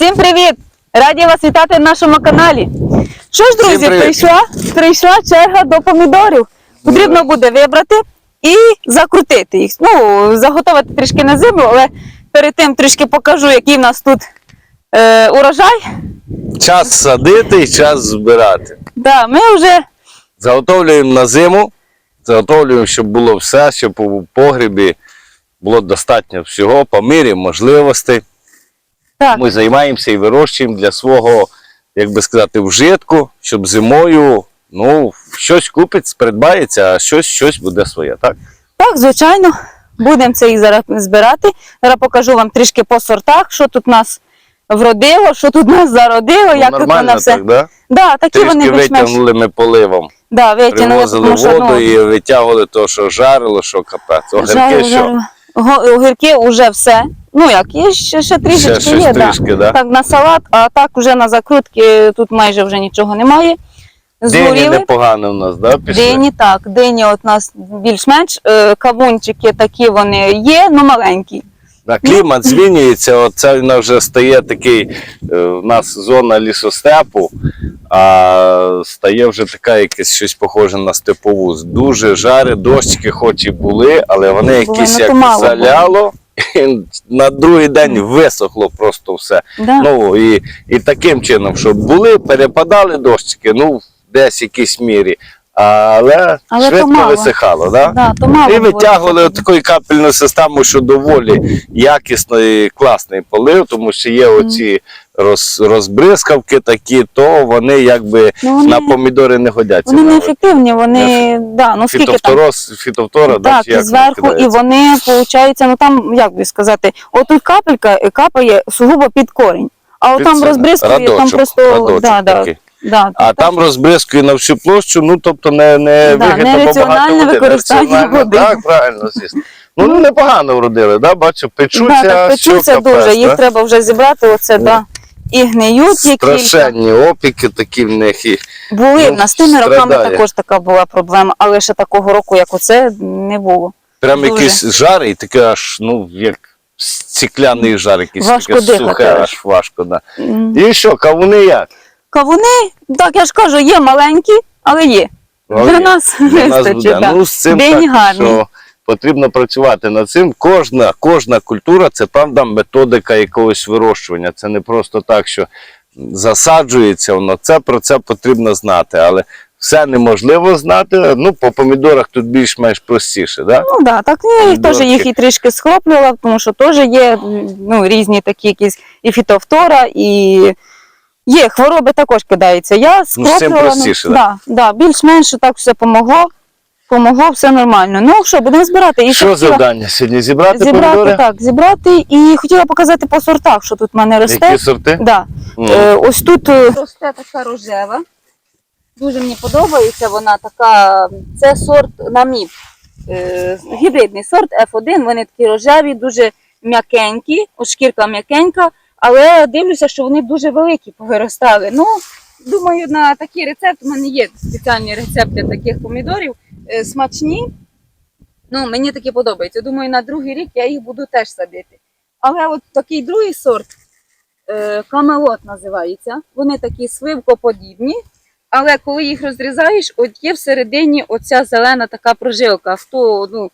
Всім привіт! Раді вас вітати на нашому каналі. Що ж, друзі, прийшла, прийшла черга до помідорів. Потрібно буде вибрати і закрутити їх. Ну, заготовити трішки на зиму, але перед тим трішки покажу, який в нас тут е, урожай. Час садити і час збирати. Да, ми вже Заготовлюємо на зиму, заготовлюємо, щоб було все, щоб у погрібі було достатньо всього по мірі можливостей. Так, Ми займаємося і вирощуємо для свого, як би сказати, вжитку, щоб зимою ну, щось купить, придбається, а щось, щось буде своє. Так? так, звичайно, будемо це і зараз збирати. Зараз покажу вам трішки по сортах, що тут нас вродило, що тут нас зародило, як тут Ну, воно все. так, да? Да, такі вони Трішки витягнули ми поливом. Да, витягнули, Привозили тому що, воду ну, і витягували те, що жарило, що капець. Огірки Жару, що? жару. Огірки вже все. Ну як, є ще, ще трішечки Ще є, трішки, да? так на салат, а так вже на закрутки тут майже вже нічого немає. Дині непогано в нас, да, пішли? Дині, так, дині от у нас більш-менш. Е, Кавунчики такі вони є, але маленькі. Да, клімат змінюється, оце вона вже стає такий, е, в нас зона лісостепу, а стає вже така якесь щось похоже на степову. Дуже жари, дощики хоч і були, але вони якісь ну, як заляло, і на другий день висохло просто все. Да. Ну і, і таким чином, щоб були, перепадали дощики, ну, в десь якійсь мірі, але, Але то швидко мало. висихало. Да? Да, то мало І витягували такою капельну систему, що доволі якісний, класний полив, тому що є оці роз, розбризкавки такі, то вони якби Ну, вони- на помідори не годяться. Вони навіть. неефективні, вони, да, ну скільки там. Фітофтороз, фітофтора, да, Так, чи як і зверху, і кидається? вони, виходить, ну там, як би сказати, отут капелька е, капає сугубо під корінь. А Під там це, розбризкує, там радочок, просто радочок да, да, такий. Да, А так, там розбризкує на всю площу, ну тобто не, не Да, вигідно, нераціональне багато води. використання води. Так, правильно, звісно. Ну, ну непогано вродили, да? бачу, печуться, да, так печуться дуже, їх да? треба вже зібрати, оце, да. І гниють кілька. Страшенні опіки такі в них. І... Були, Ну, в нас тими роками також така була проблема, але ще такого року, як оце, не було. Прям Дуже. якийсь жар, і таке аж, ну, як стекляний жар, якийсь Важко таке дихати сухе, аж. аж важко. Да. М. І що, кавуни як? Кавуни, так я ж кажу, є маленькі, але є. Ну, Для є. нас Для нас вистачить. да. Ну, з цим так, що потрібно працювати над цим. Кожна, кожна культура це певна методика якогось вирощування. Це не просто так, що засаджується воно. Це про це потрібно знати. Але все неможливо знати. Ну, по помідорах тут більш-менш простіше. Да? Ну да, так ну, я їх теж їх і трішки схоплювала, тому що теж є ну, різні такі якісь і фітофтора, і є хвороби також кидаються. Я Ну, з цим простіше, да, да, більш-менш так все помогло. Помогло, все нормально. Ну що, будемо збирати. І Що хотіла завдання сьогодні? Зібрати, зібрати, помідори? так, зібрати і хотіла показати по сортах, що тут в мене росте. Які сорти? Да. Мгм. Е, ось тут е, росте така рожева. Дуже мені подобається вона така. Це сорт наміп. Е, гібридний сорт F1. Вони такі рожеві, дуже м'якенькі, от шкірка м'якенька, але дивлюся, що вони дуже великі повиростали. Ну, думаю, на такий рецепт у мене є спеціальні рецепти таких помідорів. Е, смачні. Ну, мені такі подобаються. Думаю, на другий рік я їх буду теж садити. Але от такий другий сорт е, камелот називається. Вони такі сливкоподібні, але коли їх розрізаєш, от є всередині оця зелена така прожилка. Хто ну,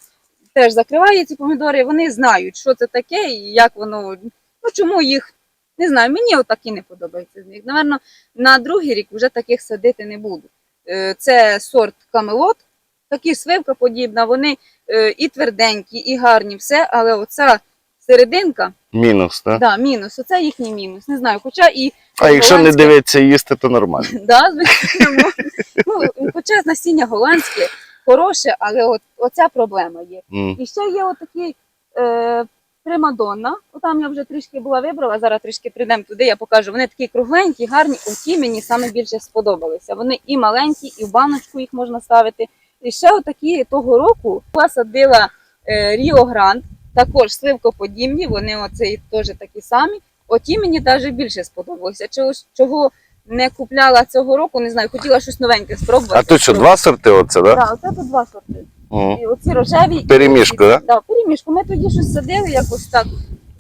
теж закриває ці помідори, вони знають, що це таке і як воно. Ну чому їх не знаю. Мені отакі не подобаються з них. Наверно, на другий рік вже таких садити не буду. Е, Це сорт камелот, такі свивка подібна, вони е, і тверденькі, і гарні, все, але оця серединка. Мінус, так? Да, мінус. Оце їхній мінус. Не знаю. Хоча і А якщо не дивитися їсти, то нормально. да, звичайно. ну, хоча насіння голландське хороше, але от, оця проблема є. М. І ще є отакі е, примадонна. Отам я вже трішки була вибрала, зараз трішки прийдемо туди, я покажу. Вони такі кругленькі, гарні, оті мені саме більше сподобалися. Вони і маленькі, і в баночку їх можна ставити. І ще отакі того року я садила е, Ріо Гранд, також сливкоподібні, вони оцей теж такі самі. Оті мені навіть більше сподобалося. Чого, чого не купляла цього року, не знаю, хотіла щось новеньке спробувати. А тут що, два сорти оце, так? Да? Так, оце тут два сорти. Мгм. І оці рожеві. Перемішку, да? Да, перемішку. Ми тоді щось садили якось так.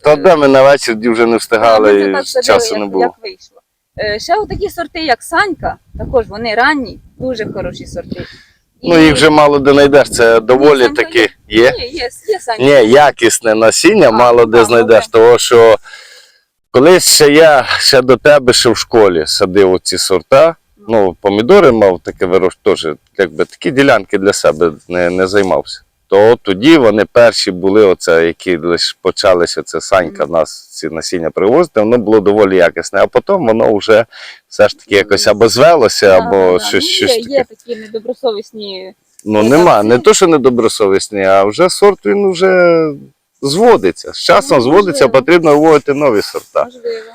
Та де ми на вечір вже не встигали, і так садили, часу не було. як вийшло. Е, Ще такі сорти, як Санька, також вони ранні, дуже хороші сорти. І- Ну їх вже мало де знайдеш, це доволі Санька таки є. є. Є, є, є Санька. Ні, якісне насіння, А, мало де так, знайдеш, того що колись ще я ще до тебе ще в школі садив оці сорта. Ну, помідори мав таке вирощ, теж якби такі ділянки для себе не, не займався. То тоді вони перші були, оце, які лише почалися, це Санька в нас ці насіння привозити, воно було доволі якісне, а потім воно вже все ж таки якось або звелося, або да. щось, Ну, щось є, таке. є такі недобросовісні. Ну нема, не то, що недобросовісний, а вже сорт він вже зводиться. З часом зводиться, потрібно вводити нові сорта. Можливо.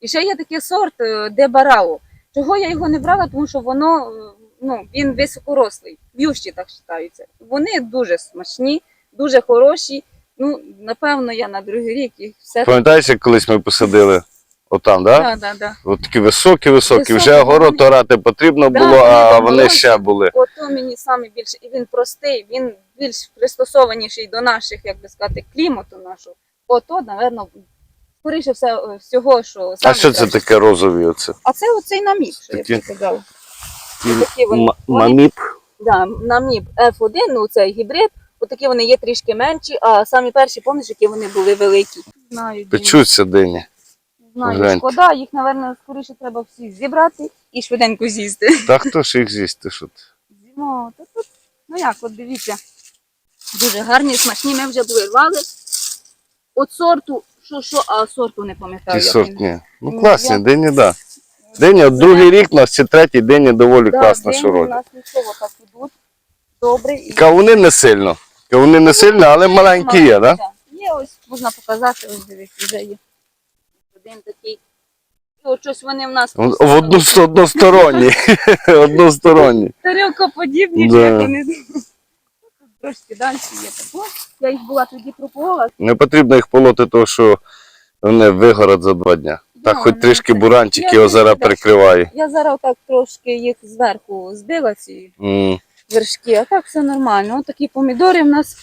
І ще є такий сорт е, де барау. Чого я його не брала, тому що воно е, ну, він високорослий. В'ющі так вважаються. Вони дуже смачні, дуже хороші. Ну, напевно, я на другий рік їх все Пам'ятаєш, як колись ми посадили отам, да? Да, да, да. От такі високі, високі. Високі, Вже город орати потрібно Да, було, а вони ще були. Ото мені саме більше, і він простий, він більш пристосованіший до наших, як би сказати, клімату нашого. Ото, напевно, скоріше все, е, всього, що А що це таке розові? Оце? А це оцей наміп, що Такі- я казала. М- Такі вони, М- Маміп. Да, наміп F1, ну цей гібрид, отакі вони є трішки менші, а самі перші, пам'ятаєш, які вони були великі. Знаю, Діма, Печуться дині. знаю, гляньте. шкода, їх, напевно, скоріше треба всіх зібрати і швиденько з'їсти. Та хто ж їх з'їсть? Ти що? ти? Зімо, та тут, ну як, от дивіться, дуже гарні, смачні, ми вже були рвали. От сорту, що, що, а сорту не пам'ятаю. Ті сорт, ні. Ну Ну, класні, я- дині, так. Да. Дині, от другий рік у нас чи третій дині доволі Да, класно, що У родять. нас нічого так ідуть, добре. І... Кавуни не сильно. Кавуни не сильно, але маленькі є, так? Да? Є, ось можна показати, ось дивіться, вже є. Один такий. І от щось вони в нас В в одну односторонні. Односторонні. тарілкоподібні, Да. як вони. Трошки далі є тако. Я їх була тоді пробувала. Не потрібно їх полоти, тому що вони вигорять за два дня. Так, хоч трішки це- буранчик Я його зараз знаю, да. прикриває. Я зараз так трошки їх зверху збила, ці М. вершки, а так все нормально. Ось такі помідори в нас.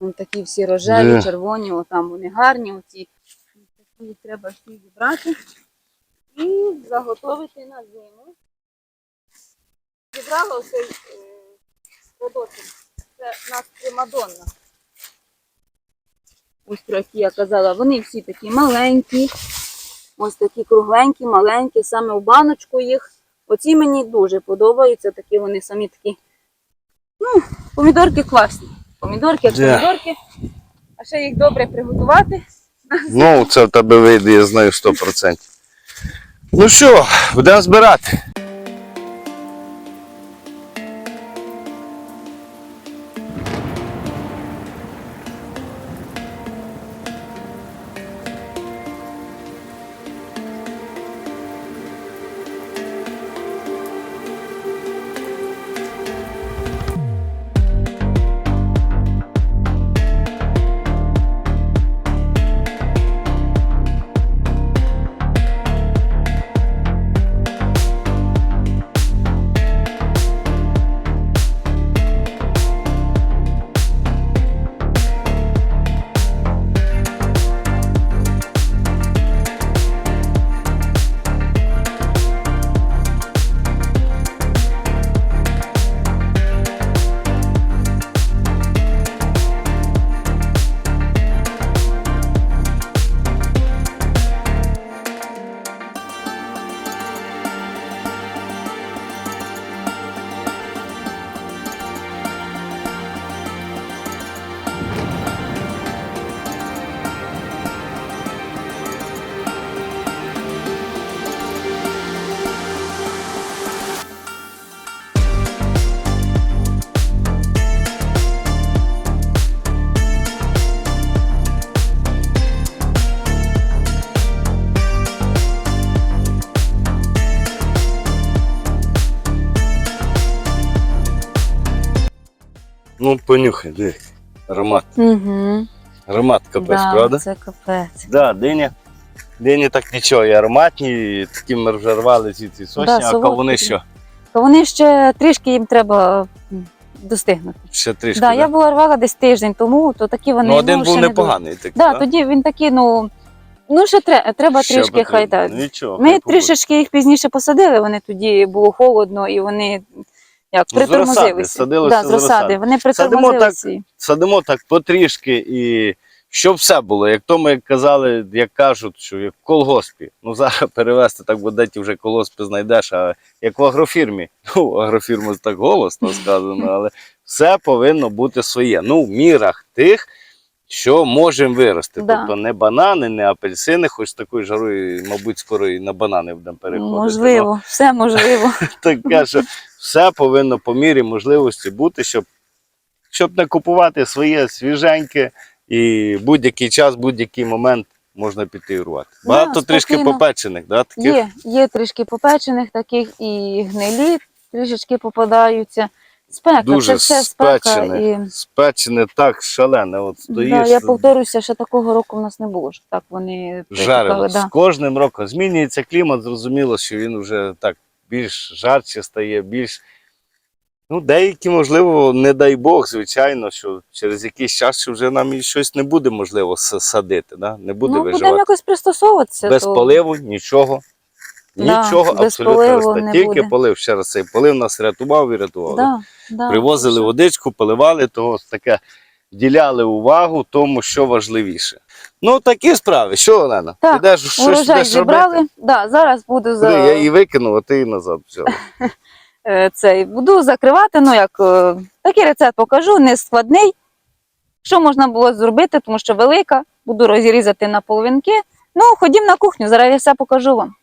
Ось такі всі рожеві, Де? червоні, отам вони гарні, оці. Такі їх треба всі зібрати і заготовити на зиму. Зібрала ось е. Це в нас примадонна. Ось про які я казала, вони всі такі маленькі. Ось такі кругленькі, маленькі, саме в баночку їх. Оці мені дуже подобаються, такі вони самі такі. Ну, помідорки класні. Помідорки, як Де? помідорки. А ще їх добре приготувати. Ну, це в тебе вийде, я знаю 100%. Ну що, будемо збирати. Понюхай, диви. Аромат. Угу. Аромат капець, правда? Це капець. Да, дині. Дині так нічого, і ароматні, і такі ми вже рвали ці, ці сосні, Да, а кавуни що? То вони ще трішки їм треба достигнути. Ще трішки. Да, да? я була рвала десь тиждень тому, то такі вони ну, один ну, був ще не непоганий такий. Да, да? тоді він такий, ну, ну ще треба, треба Ще трішки хай так. Ми трішечки їх пізніше посадили, вони тоді було холодно і вони як Ну, притормозилися. садилося да, з розсади. Вони Садимо так, Садимо так потрішки і щоб все було. Як то ми казали, як кажуть, що як в колгоспі. Ну зараз перевести так буде, ті вже колгоспи знайдеш, а як в агрофірмі. Ну, агрофірма так голосно сказано, але все повинно бути своє. Ну, в мірах тих, що можемо вирости. Да. Тобто не банани, не апельсини, хоч такою жарою, мабуть, скоро і на банани будемо переходити. Можливо, все можливо. таке, що все повинно по мірі можливості бути, щоб, щоб не купувати своє свіженьке і будь-який час, будь-який момент можна піти рвати. Да, Багато трішки попечених, да, таких Є, є трішки попечених таких і гнилі трішечки попадаються. Спека, дуже це все спека. спечене, І... спечене так шалене. От стоїш, Да, я повторюся, що такого року в нас не було. Що так вони жарило. притікали, З кожним роком змінюється клімат, зрозуміло, що він вже так більш жарче стає, більш. Ну, деякі, можливо, не дай Бог, звичайно, що через якийсь час що вже нам і щось не буде можливо садити, да? не буде ну, будемо якось пристосовуватися. Без то... поливу нічого. Да, Нічого без абсолютно поливу росте. не Тільки буде. полив. Ще раз цей полив нас рятував і рятував. Да, да, Привозили дуже. водичку, поливали, того таке діляли увагу тому, що важливіше. Ну, такі справи. Що, Олена? Так, Підеш щось Урожай зібрали. робити? Да, зараз буду за... Я її викинув, а ти її назад взяла. е, цей, буду закривати. Ну, як е, такий рецепт покажу, не складний. Що можна було зробити, тому що велика, буду розрізати на половинки. Ну, ходім на кухню, зараз я все покажу вам.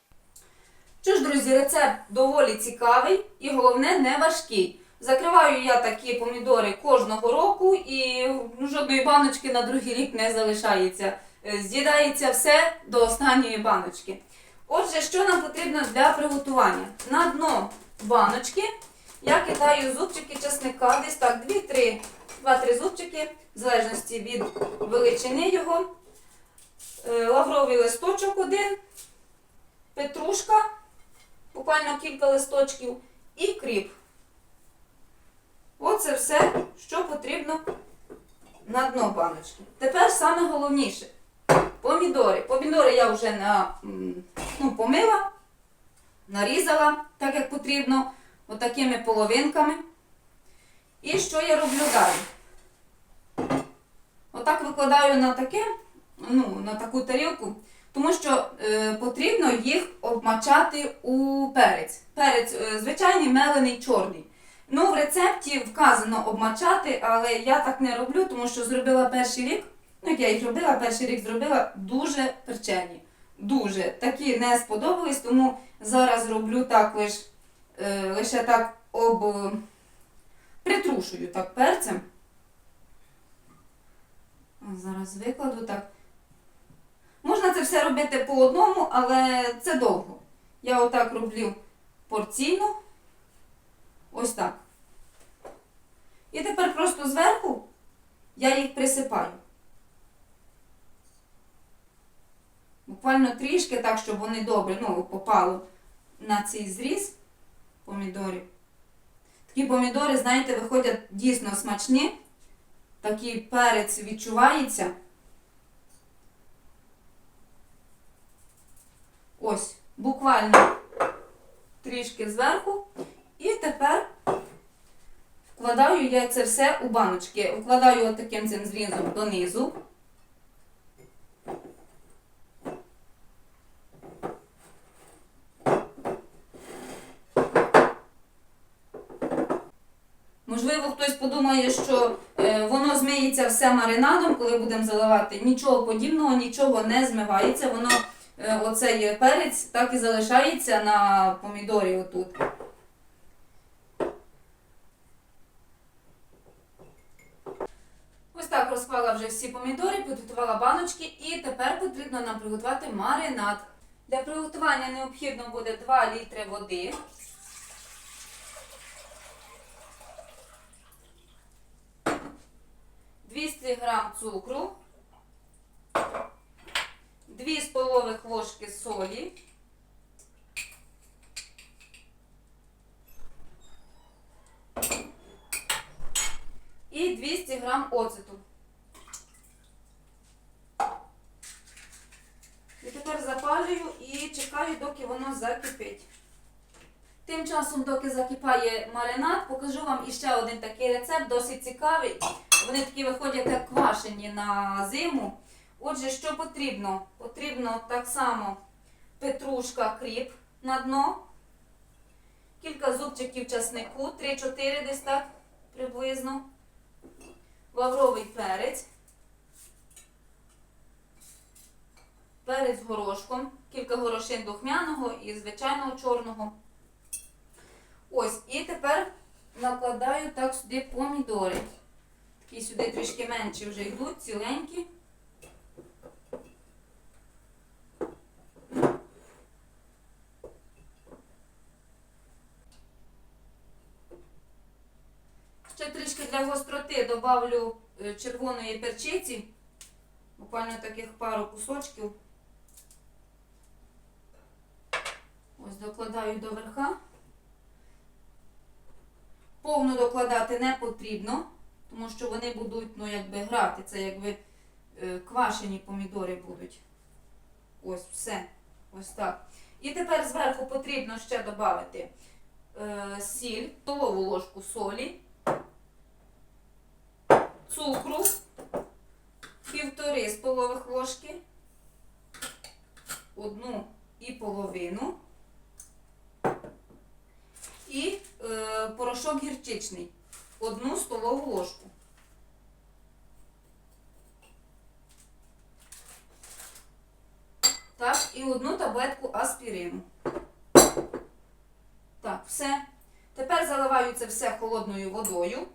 Що ж, друзі, рецепт доволі цікавий і головне не важкий. Закриваю я такі помідори кожного року і жодної баночки на другий рік не залишається. Е, З'їдається все до останньої баночки. Отже, що нам потрібно для приготування? На дно баночки я кидаю зубчики чесника, десь так 2-3 2-3 зубчики, в залежності від величини його. Е, Лавровий листочок один, петрушка, буквально кілька листочків, і кріп. Оце все, що потрібно на дно баночки. Тепер саме головніше. Помідори. Помідори я вже на, ну, помила, нарізала так, як потрібно, отакими половинками. І що я роблю далі? Отак викладаю на таке, ну, на таку тарілку, тому що е, потрібно їх обмачати у перець. Перець е, звичайний мелений чорний. Ну, в рецепті вказано обмачати, але я так не роблю, тому що зробила перший рік. Ну, як я їх робила, перший рік зробила дуже перчені. Дуже такі не сподобались, тому зараз роблю так лиш, е, лише так об притрушую так перцем. Зараз викладу так. Можна це все робити по одному, але це довго. Я отак роблю порційно. Ось так. І тепер просто зверху я їх присипаю. Буквально трішки так, щоб вони добре ну, попали на цей зріз помідорів. Такі помідори, знаєте, виходять дійсно смачні. Такий перець відчувається. Ось, буквально трішки зверху. І тепер вкладаю я це все у баночки. Вкладаю отаким цим зрізом донизу. Можливо, хтось подумає, що е, воно змиється все маринадом, коли будемо заливати. Нічого подібного, нічого не змивається. Воно, е, оцей перець, так і залишається на помідорі отут. Ось так розклала вже всі помідори, підготувала баночки і тепер потрібно нам приготувати маринад. Для приготування необхідно буде 2 літри води. 200 грам цукру, 2 столових ложки солі, чекаю, доки воно закипить. Тим часом, доки закипає маринад, покажу вам іще один такий рецепт, досить цікавий. Вони такі виходять як квашені на зиму. Отже, що потрібно? Потрібно так само петрушка, кріп на дно, кілька зубчиків часнику, 3-4 десь так приблизно, лавровий перець, перець горошком, кілька горошин духмяного і звичайного чорного. Ось, і тепер накладаю так сюди помідори. Такі сюди трішки менші вже йдуть, ціленькі. Ще трішки для гостроти добавлю е, червоної перчиці, буквально таких пару кусочків. Ось докладаю до верха. Повну докладати не потрібно, тому що вони будуть, ну, якби грати. Це якби е, квашені помідори будуть. Ось все. Ось так. І тепер зверху потрібно ще додати е, сіль, столову ложку солі, цукру, півтори столових ложки, одну і половину. І е, порошок гірчичний. Одну столову ложку. Так, і одну таблетку аспірину. Так, все. Тепер заливаю це все холодною водою.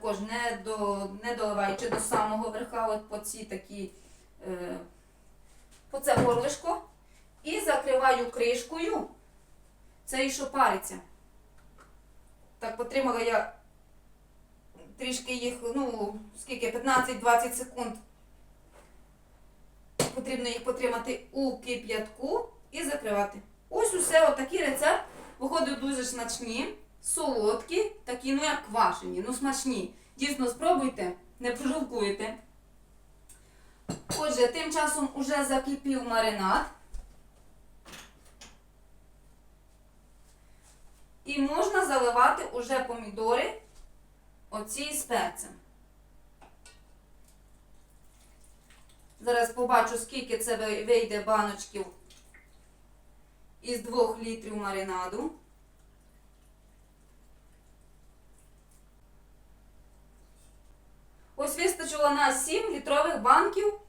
Також не, до, не доливаючи до самого верха, от по ці такі, е, по це горлишко. І закриваю кришкою. Це і що париться. Так, потримала я трішки їх, ну, скільки, 15-20 секунд. Потрібно їх потримати у кип'ятку і закривати. Ось усе, отакий рецепт. Виходить дуже смачні, солодкі, такі, ну як квашені, ну смачні. Дійсно, спробуйте, не пожалкуєте. Отже, тим часом уже закипів маринад. І можна заливати уже помідори оці з перцем. Зараз побачу, скільки це вийде баночків із 2 літрів маринаду. Ось вистачило на 7 літрових банків,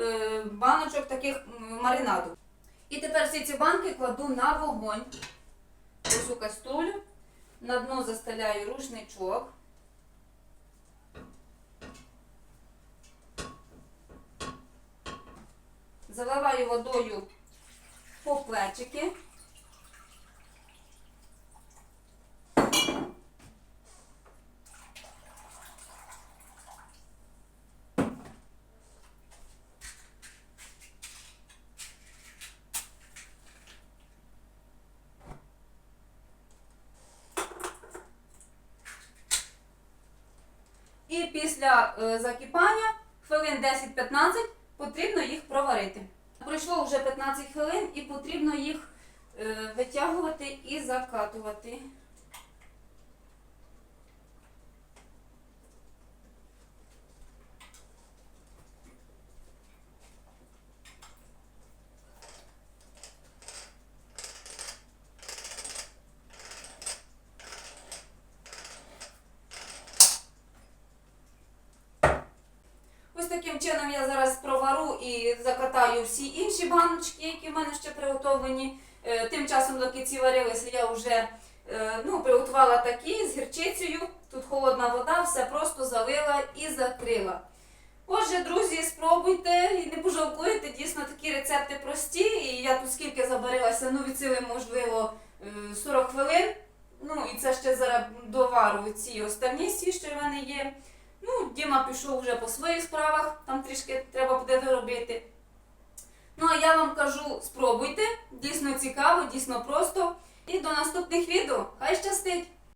е, баночок таких маринаду. І тепер всі ці банки кладу на вогонь. Ось у каструлю. На дно застеляю рушничок. Заливаю водою по плечики. І після е, закипання хвилин 10-15 потрібно їх проварити. Пройшло вже 15 хвилин і потрібно їх е, витягувати і закатувати. Ось таким чином я зараз провару і закатаю всі інші баночки, які в мене ще приготовлені. Е, Тим часом, доки ці варилися, я вже е, ну, приготувала такі з гірчицею. Тут холодна вода, все просто залила і закрила. Отже, друзі, спробуйте і не пожалкуєте. Дійсно, такі рецепти прості. І я тут скільки забарилася, ну від сили, можливо, е, 40 хвилин. Ну і це ще зараз довару ці останні сі, що в мене є. Ну, Діма пішов вже по своїх справах, там трішки треба буде доробити. Ну, а я вам кажу, спробуйте, дійсно цікаво, дійсно просто. І до наступних відео. Хай